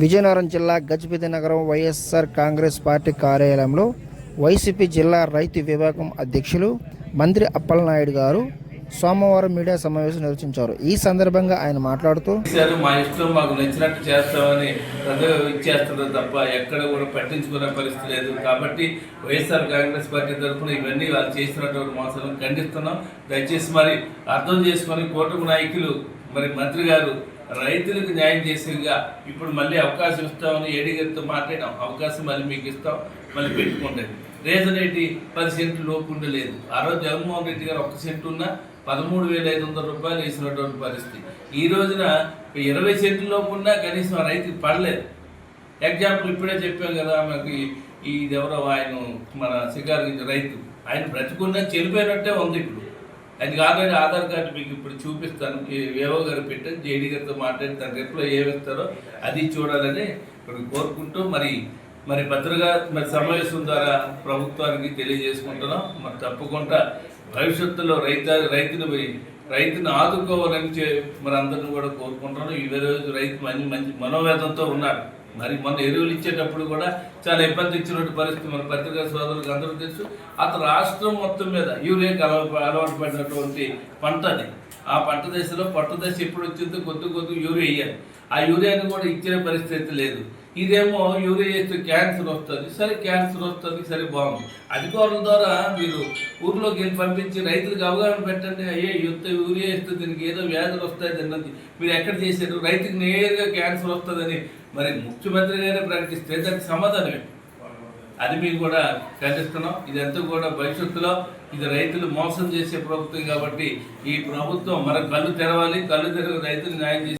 విజయనగరం జిల్లా Gajapathi Nagaram YSR Congress party కార్యాలయంలో YCP జిల్లా రైతు విభాగం అధ్యక్షులు మంత్రి అప్పలనాయుడు గారు సోమవారం మీడియా సమావేశం నిర్వహించారు. ఈ సందర్భంగా ఆయన మాట్లాడుతూ మా ఇష్టం మాకు నచ్చినట్టు చేస్తామని ఇచ్చేస్తున్నారు తప్ప ఎక్కడ కూడా పట్టించుకునే పరిస్థితి లేదు. కాబట్టి వైఎస్ఆర్ కాంగ్రెస్ పార్టీ తరఫున ఇవన్నీ వాళ్ళు చేసినటువంటి మోసాలను ఖండిస్తున్నాం. దయచేసి మరి అర్థం చేసుకొని కూటమి నాయకులు మరి మంత్రి గారు రైతులకు న్యాయం చేసేదిగా ఇప్పుడు మళ్ళీ అవకాశం ఇస్తామని ఏడిగారితో మాట్లాడాం అవకాశం మళ్ళీ మీకు ఇస్తాం మళ్ళీ పెట్టుకోండి రీజన్ ఏంటి? పది సెంట్లు లోపు ఉండలేదు. ఆ రోజు జగన్మోహన్ రెడ్డి గారు ఒక్క సెంటు ఉన్న పదమూడు వేల ఐదు వందల రూపాయలు వేసినటువంటి పరిస్థితి. ఈ రోజున ఇరవై సెంట్లు లోపు ఉన్నా కనీసం ఆ రైతుకి పడలేదు. ఎగ్జాంపుల్ ఇప్పుడే చెప్పాం కదా మనకి ఇది ఎవరో ఆయన మన శిఖర్ రైతు. ఆయన బ్రతికున్నా చనిపోయినట్టే ఉంది ఇప్పుడు. అది ఆల్రెడీ ఆధార్ కార్డు మీకు ఇప్పుడు చూపిస్తాను. ఏవో వేవో గారు పెట్టాను జేడీ గారితో మాట్లాడి తన రిప్లై ఏమిస్తారో అది చూడాలని ఇక్కడ కోరుకుంటూ మరి మరి భద్రగా మరి సమావేశం ద్వారా ప్రభుత్వానికి తెలియజేసుకుంటున్నాం. మరి తప్పకుండా భవిష్యత్తులో రైత రైతులు రైతును ఆదుకోవాలని చే- మరి అందరిని కూడా కోరుకుంటున్నాను. ఈ రోజు రైతు మంచి మంచి మనోవేదంతో ఉన్నాడు మరి మొన్న ఎరువులు ఇచ్చేటప్పుడు కూడా చాలా ఇబ్బంది ఇచ్చినటువంటి పరిస్థితి మన పత్రికా సోదరులకు అందరూ తెలుసు. అతను రాష్ట్రం మొత్తం మీద యూరియాకి అలవా అలవాటు పడినటువంటి పంట అది. ఆ పంట దశలో పట్టు దశ ఎప్పుడు వచ్చిందో కొద్ది కొద్ది యూరియా వేయాలి ఆ యూరియాని కూడా ఇచ్చే పరిస్థితి లేదు. ఇదేమో యూరియా వేస్తే క్యాన్సర్ వస్తుంది. సరే క్యాన్సర్ వస్తుంది సరే బాగుంది. అధికారుల ద్వారా మీరు ఊర్లోకి వెళ్ళి పంపించి రైతులకు అవగాహన పెట్టండి. అయ్యే యుద్ధ యూరియా వేస్తే దీనికి ఏదో వ్యాధులు వస్తాయి తిన్నది మీరు ఎక్కడ చేశారు? రైతుకి నేరుగా క్యాన్సర్ వస్తుందని మరి ముఖ్యమంత్రి గారే ప్రకటిస్తే దానికి సమాధానం ఏంటి? అది మేము కూడా ఖండిస్తున్నాం ఇదంతా కూడా భవిష్యత్తులో ఇది రైతులు మోసం చేసే ప్రభుత్వం కాబట్టి ఈ ప్రభుత్వం మన కళ్ళు తెరవాలి కళ్ళు తెరవ రైతులు న్యాయం చేసి